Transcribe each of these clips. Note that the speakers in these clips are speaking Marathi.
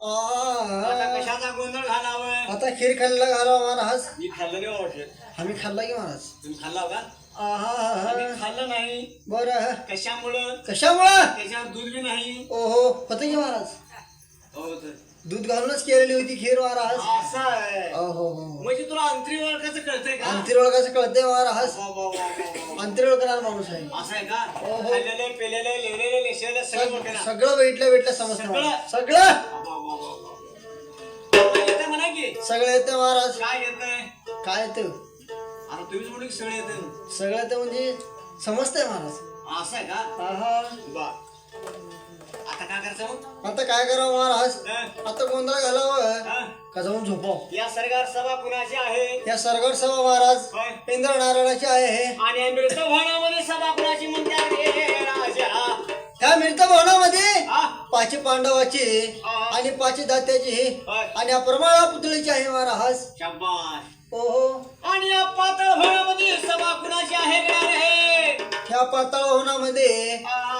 आता कशाचा गोंधळ घालावं? आता खीर खाल्ला घाला महाराज. मी खाल्लं नाही वाटत. आम्ही खाल्ला की महाराज. तुम्ही खाल्ला का आहा आम्ही खाल्लं नाही. बर. कशामुळं? कशामुळं? त्याच्यावर दूध बी नाही. ओहो होतं की महाराज? हो तर. दूध घालूनच केलेली होती खीर महाराज असं आहे. ओहो हो म्हणजे तुला अंतरी वर्गाचं कळतंय का? अंतिरोळकाचं कळतंय महाराज वा, वा, वा, माणूस आहे. असं आहे का? हो, हो. खाल्लेले पेलेले लिहिलेले लेशलेले सगळं ना. सगळं भेटलं भेटलं समजतं सगळं? महाराज. सगळं! वा, वा, वा, वा, वा. येतंय म्हणा की? सगळं येतं महाराज काय येतंय? काय येतं? आता तुम्हीच म्हणून सगळं येतं सगळं येतं म्हणजे समजतंय महाराज असं आहे का? आहा बा काय करायचं आता काय करावं महाराज हं? आता गोंधळ घालावं. हं? का जाऊन झोपाव? या सरकार सभा कुणाची आहे? या सरगड सभा महाराज होय. इंद्र नारायणाची आहे हे. आणि मृत भवनामध्ये सभा कुणाची म्हणतात रे राजा. ह्या मिळत भवनामध्ये? हा? पाची पांडवाची हा. आणि पाची दात्याची होय. आणि या परमाळा पुतळीची आहे महाराज. शाबास. ओहो. आणि या पातळ भवनामध्ये सभा कुणाची आहे? रे ह्या पाताळ भवनामध्ये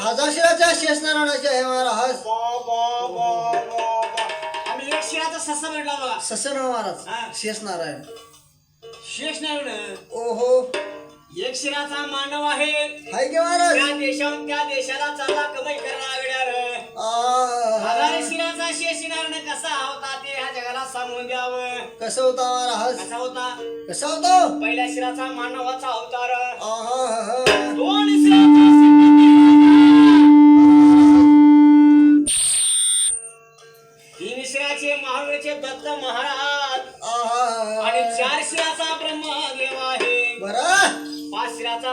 हजाशिराच्या शेषनारायणाची आहे महाराज. बा, बा, बा, बा, बा. आम्ही एक शिराचा ससा भेटला बघा ससन महाराज. हा. शेषनारायण शेष नाही ओहो. एक शिराचा मानव आहे. हाय की महाराज. त्या देशाहून त्या देशाला चालला कमाई करणार हजार शिराचा कसा होता ते ह्या जगाला सांगून द्यावं. कसं होता कसा होता? कसा होता? पहिल्या शिराचा मानवाचा अवतार. दोन शिराचे महावीरचे दत्त महाराज.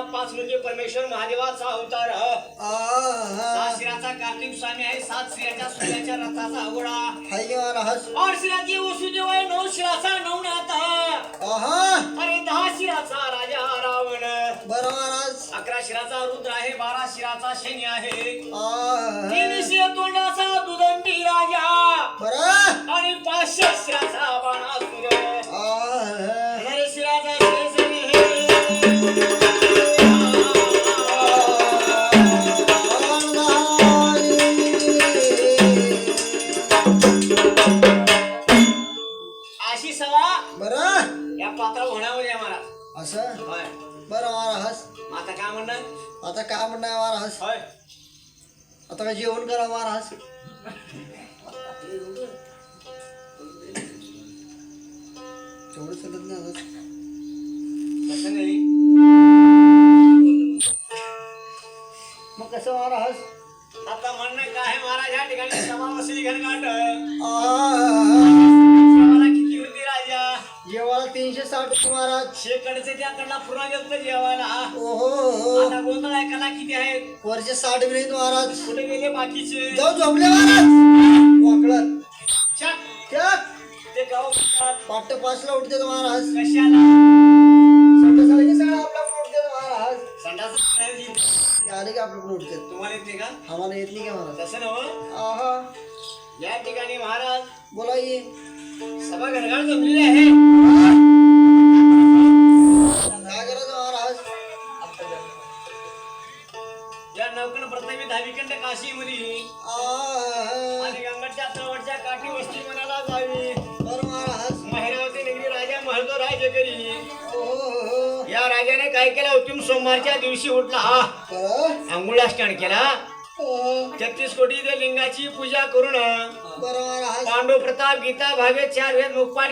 पाच म्हणजे परमेश्वर महादेवाचा अवतार शिराचा कार्तिक स्वामी आहे सात शिराच्या सूर्याच्या रथाचा आवडा आठ नऊ शिराचा आहा आणि दहा शिराचा राजा रावण. बरं महाराज अकरा शिराचा रुद्र आहे बारा शिराचा शनी आहे. तीन शिर तोंडाचा दुदंडी राजा. बरं. आणि पाचशे शिराचा बाणासुर बरं. या पात्र होण्यामध्ये आहे महाराज असं? होय. बरं महाराज मग आता काय म्हणणं? आता काय म्हणणार महाराज होय. आता काय जेवण करा महाराज तेवढं चालत नाही. तसं नाही? मग कसं महाराज आता म्हणणं काय आहे महाराज या ठिकाणी सभा बसली घनघाट आहा. जेवायला तीनशे साठ महाराज. शेकडचे त्याकडला पुन्हा गेलं जेवायला. ओहो आता गोंधळ ऐकायला किती आहेत? वरचे साठ मिनिट महाराज. कुठे गेले बाकीचे? जाऊ झोपले महाराज. वाकळत. चक, त्या ते गाव पाचला उठते महाराज. कशाला? संध्याकाळी सगळं आपल्याकडे उठते महाराज. आले की आपल्याकडे उठते तुम्हाला येते का? आम्हाला येत नाही का महाराज? तसं नव आहा. या ठिकाणी महाराज. बोला ये सभा घनघाट जमलेली आहे.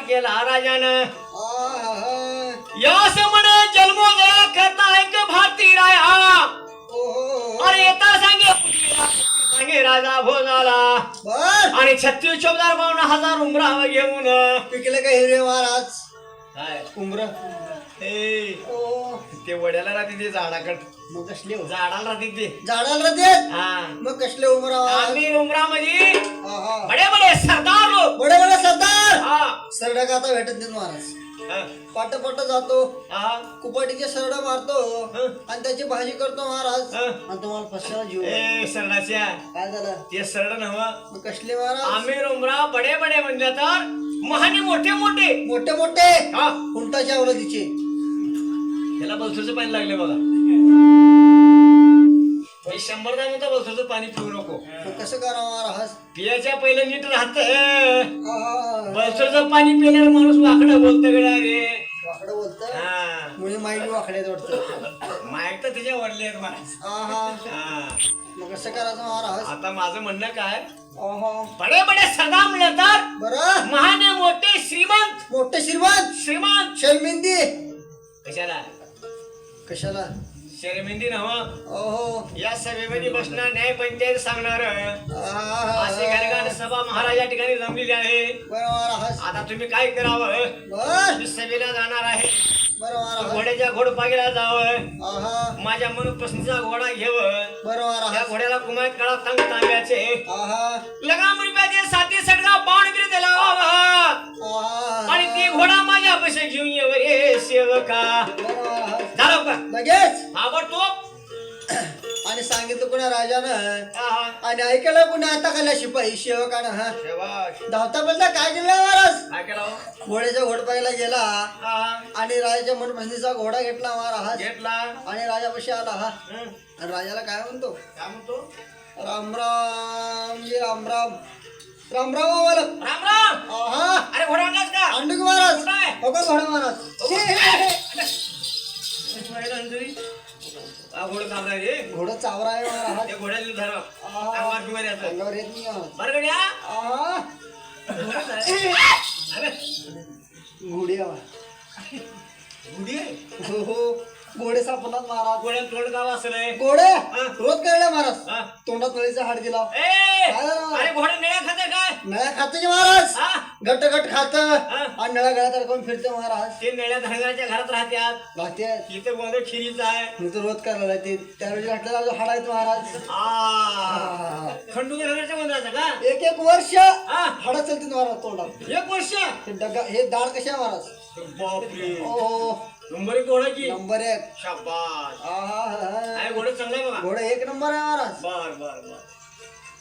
केला राजानं. आहा. या समन जन्मोदया करता एक भारती राया. अरे येता सांगे. सांगे राजा भोजाला. आणि छत्तीस चौदार बावन्न हजार उमरा घेऊन. पिकलं का हिरवे महाराज काय उमर हे, ओ ते वड्याला राहते ते झाडाकड. मग कसले हो? झाडाला राहते ते. झाडाला देत हा. मग कसले उमरा महाराज आम्ही उमरा आहा. बडे बडे सरदार लोक. बडे बडे सरदार! हा. सरडा का आता भेटत नाहीत महाराज. हा, पाट पाट जातो. हा, कुपाटीचे सरडा मारतो. आणि त्याची भाजी करतो महाराज. हं. आणि तुम्हाला फसला जीव. ए सरडाच्या. काय झालं? ते सरड नव मग कसले महाराज? आम्ही उमरा बडे बडे म्हणजे तर महाने मोठे मोठे. मोठे मोठे? हा. उंटाच्या अवलतीचे त्याला बलसूरचं पाणी लागले बघा. मी शंभरदा म्हणतो बलसरचं पाणी पिऊ नको. कसं करावं महाराज पियाच्या पहिलं नीट राहत. बलसरचं पाणी पिल्यावर माणूस वाकडं बोलतं गड्या रे वाकडं बोलतं हा. मुळे माईंड वाकड्यात वाटतं. माहीत तर तिच्या वडले आहेत हा. मग कसं करायचं महाराज आता माझं म्हणणं काय? बडे बडे सरदार मिळतात बरं. महाने मोठे श्रीमंत. मोठे श्रीमंत. श्रीमंत. शर्मिंदी कशाला? कशाला? शर्मिंदी नव ओहो. या सभेमध्ये बसणार न्याय पंचायत सांगणार. असे घरघाट सभा महाराज या ठिकाणी जमलेली आहे. बरं महाराज आता तुम्ही काय करावं? बर मी सभेला जाणार आहे. बरं महाराज घोड्याच्या घोडपागीला जावं. आहा. माझ्या मनपसंतीचा घोडा घ्यावं बरं त्या महाराज घोड्याला कुमार काळा तंग तांब्याचे. आहा. लगाम रुपयाचे साती सडगा बाण बिर दिला आणि ती घोडा माझ्या पैसे घेऊन ये रे सेवका. झालं का लगेच? ताबडतोब. आणि सांगितलं कुणा राजानं. आणि ऐकलं कुणा आता खाल्ल्या शिपाई सेवकानं हा. धावता बोलता काय केलं महाराज काय केलं? हो? घोड्याच्या घोडपाईला गेला. आणि राजाच्या मनपसंतीचा घोडा घेतला महाराज घेतला. आणि राजापाशी आला हा? हं. आणि राजाला काय म्हणतो? काय म्हणतो? राम राम जी राम राम. राम राम आम्हाला. राम राम आहा. अरे घोडा आणलास का? अंडुक महाराज. कुठं आहे? का घोडा महाराज. अंजली? हा घोडं चाललाय रे. घोडं चावरा आहे महाराज ते घोड्याला धरा. अंगावर बिमारी येतं. अंगावर येत नाही महाराज बरं गड्या आहा. अरे. घोडी आहे. हो हो. घोडे सापडतात महाराज. घोड्याला तोंड गाव असलं घोडे? हा. रोज कळलं महाराज. हा. तोंडात नळीचा हाड दिला. ए! काय झालं? अरे घोडे निळ्या खाते नळ्या खाते की महाराज. हा? गट गट खात. हा. आणि नळ्या गळ्यात अडकून फिरते महाराज? ते निळ्या धनगराच्या घरात राहत्यात. राहते. इथं गोंधळ खिरीचा आहे. मी तर रोज करायला ते. त्यावेळी वाटलं जो हाड आहेत महाराज. आ आहा. खंडू धनगराच्या गोंधळाचा का? एक एक वर्ष हा? हाड चालते महाराज तोंडात एक वर्ष? हे डगा हे दाढ कशी आहे महाराज? बापरे. ओ नंबर एक घोडाची नंबर एक. शाबास. आहा. आहे घोडं चांगलं आहे बघा. घोडा एक नंबर आहे महाराज. बर बर बर.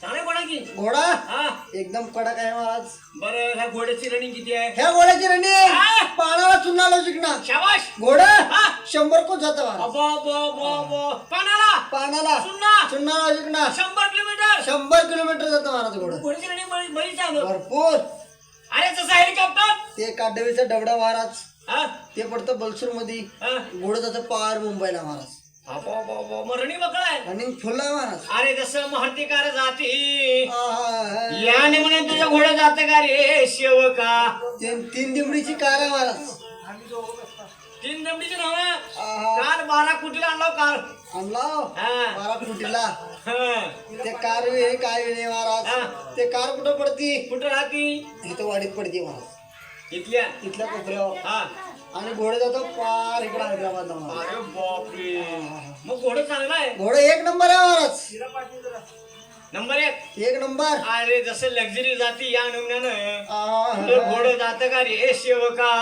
चांगलं आहे घोडा की? घोडा हा. एकदम कडक आहे महाराज बरं ह्या घोड्याची रनिंग किती आहे? ह्या घोड्याची रणी हा. पाण्याला चुनाला जिंकणार शाबाश घोडा? हा. शंभर कोच जात महाराज अबो अबो अबो अबो. पानाला. पाण्याला सुन्ना चुनाला जिंकणार शंभर किलोमीटर. शंभर किलोमीटर जातं महाराज घोडं. घोड्याची रनिंग बरी बरी चालू. भरपूर. अरे जसं हेलिकॉप्टर ते काडवीचा डबडा महाराज. हा. ते पडतं बलसूरमध्ये हा. घोडं जातं पार मुंबईला महाराज. रनिंग बकळा आहे. रनिंग फुल महाराज अरे जसं महर्तिकार जाती. याने म्हणे तुझं घोडं जात का रे शेवका? तीन तीन दिमडीची कार आहे महाराज तीन दमडीची नाव. काल बारा कुटीला आणला हो काल. आणला हो. बारा हा. ते कार हे काय हा. महाराज. ते कार कुठं पडती? कुठं राहती? इथं वाडीत पडते महाराज इथल्या. इथल्या कोपऱ्यावर. हा. आणि घोडे जातो पार इकडे हैदराबादला अरे बापरे. मग घोडं चांगलं आहे. घोडे एक नंबर आहे महाराज नंबर एक. एक नंबर. अरे जसं लक्झरी जाती या नमुन्यानं. आहा. घोडं जात का रे शेवका?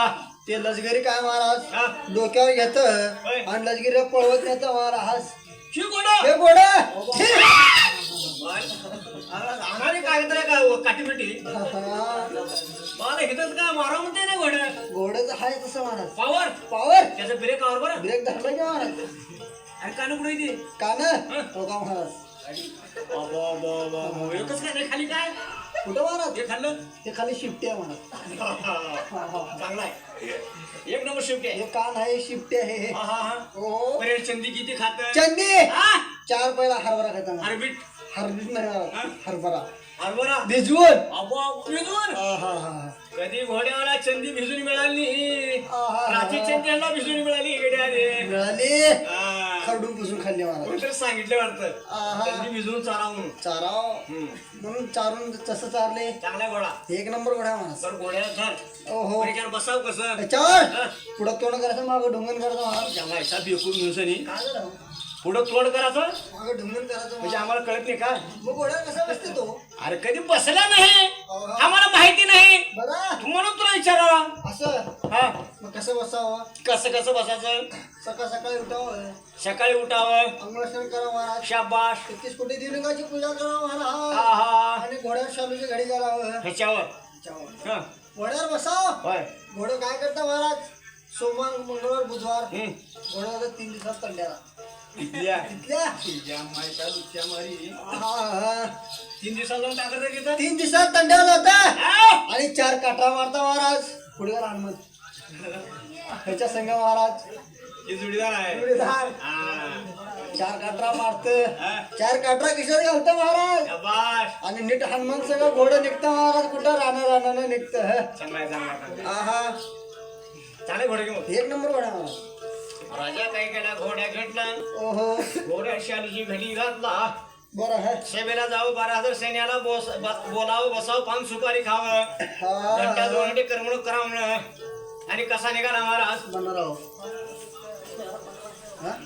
ते लष्करी काय महाराज? हा. डोक्यावर घेत होय. आणि लष्करी पळवत नेत महाराज. शिव घोडं. हे घोडे. आणारे का मला का मारा म्हणते ना घोडं? घोडच आहे तसं महाराज पावर पावर त्याचा ब्रेक आवर बरं. ब्रेक धरला की महाराज अरे कान कुठे येते कान? हो. का महाराज? एकच काय नाही खाली काय? कुठं महाराज ते खाल्लं? हे खाली शिफ्टी आहे महाराज हा, हा. चांगला आहे. एक नंबर शिफ्ट आहे. हे कान आहे शिफ्टी आहे. हे. हा हा. हा. हो चंदी किती खात? चंदी! हा? चार पहिला हरभरा खायचा. महाराज. अरबीट हरभीत नाही हरभरा हरभरा भिजवून अबो भिजून हा, हा, हा. कधी घोड्याला चंदी भिजून मिळाली. आहा. प्राची चंदीला भिजून मिळाली मिळाली. हा. खरडून पुसून खाल्ली कोणतरी सांगितलं वाटतं. आहा. चंदी भिजून चारा म्हणून. चाराव. हम्म. म्हणून चारून तसं चारले. चांगला घोडा. एक नंबर घोडा महाराज तर घोड्याला धर ओहो. परिचार बसाव कसं? त्याच्यावर हा. पुढं तोंड करायचं मागं ढुंगण करायचं महाराज चांगला हिसाब बिलकुल दिवसांनी काय झालं? पुढं तोड करायचं? मागं ढुंगण म्हणजे. आम्हाला कळत नाही का? मग घोड्या कसा बसते तो? अरे कधी बसला नाही? अहो. आम्हाला माहिती नाही. बरा. म्हणून तुला विचारावा. असं? हा. मग कसं बसावं? कसं कसं बसायचं? सकाळ सकाळी उठावं. सकाळी उठावं. अंगलस्नान करावं महाराज. शाबाश तेहतीस कोटी दिवलिंगाची पूजा करावं महाराज. आहा आणि घोड्यावर शालूची घडी करावं ह्याच्यावर. त्याच्यावर. हा. घोड्यावर बसाव. होय. घोडं काय करतं महाराज? सोमवार मंगळवार बुधवार. हम्म. घोडा जातं तीन दिवसात तंड्याला. तिच्या मायचा मारी हा. तीन दिवसात जाऊन तीन तंड्याला होता! आणि चार काठा मारता महाराज पुढे हनुमंत ह्याच्या संघ महाराज ही जोडीदार आहे जोडीदार. हा. चार काठरा मारत हा. चार काठरा किशोर घालतं महाराज. आणि नीट हनुमान सगळं घोडं निघतं महाराज कुठं राहणं राहणं निघतं हं. चांगला चांगला चांगला आहा आहे. चालेल घोडे घेऊन एक नंबर घोडा महाराज राजा काय केला? घोड्या घेतला. ओहो. घोड्या शालीची घडी घातला. बरं है सभेला जाऊ बारा हजार सैन्याला बोस बोलावं बसावं पान सुपारी खावं. घंटा हा दोन करमणूक करावं म्हणं. आणि कसा निघाला महाराज बनराव हा?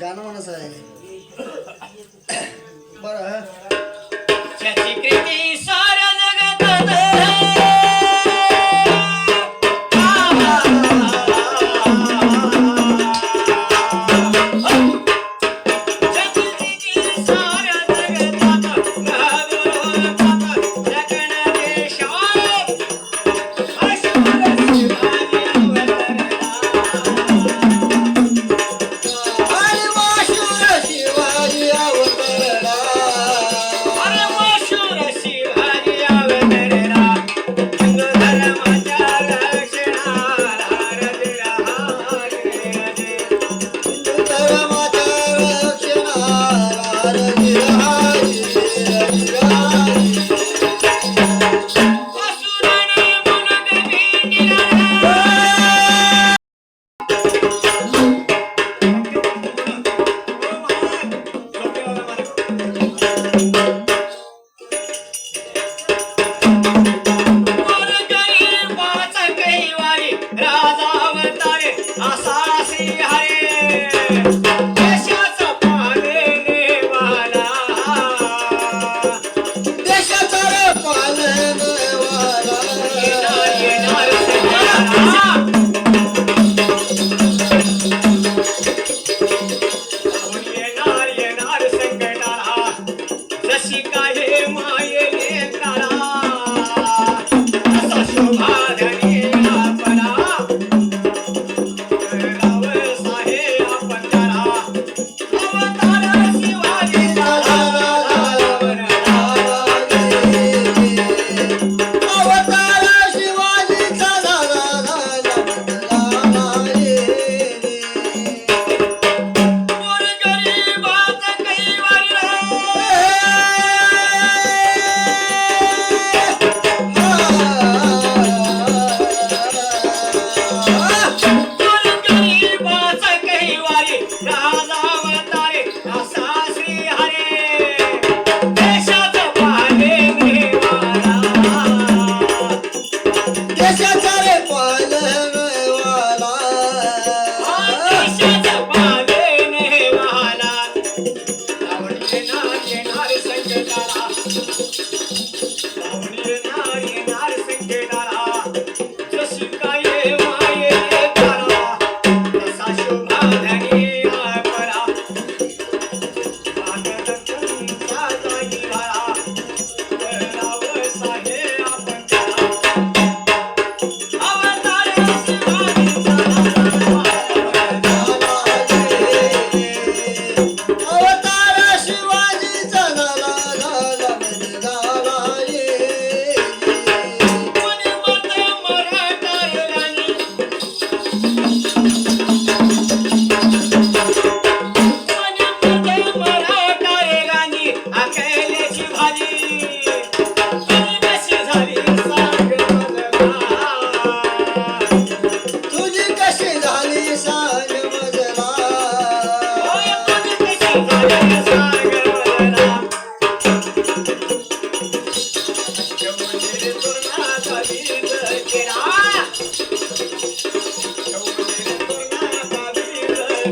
गाणं म्हणच आहे बरं हं. त्याची कृती साऱ्या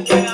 Thank you.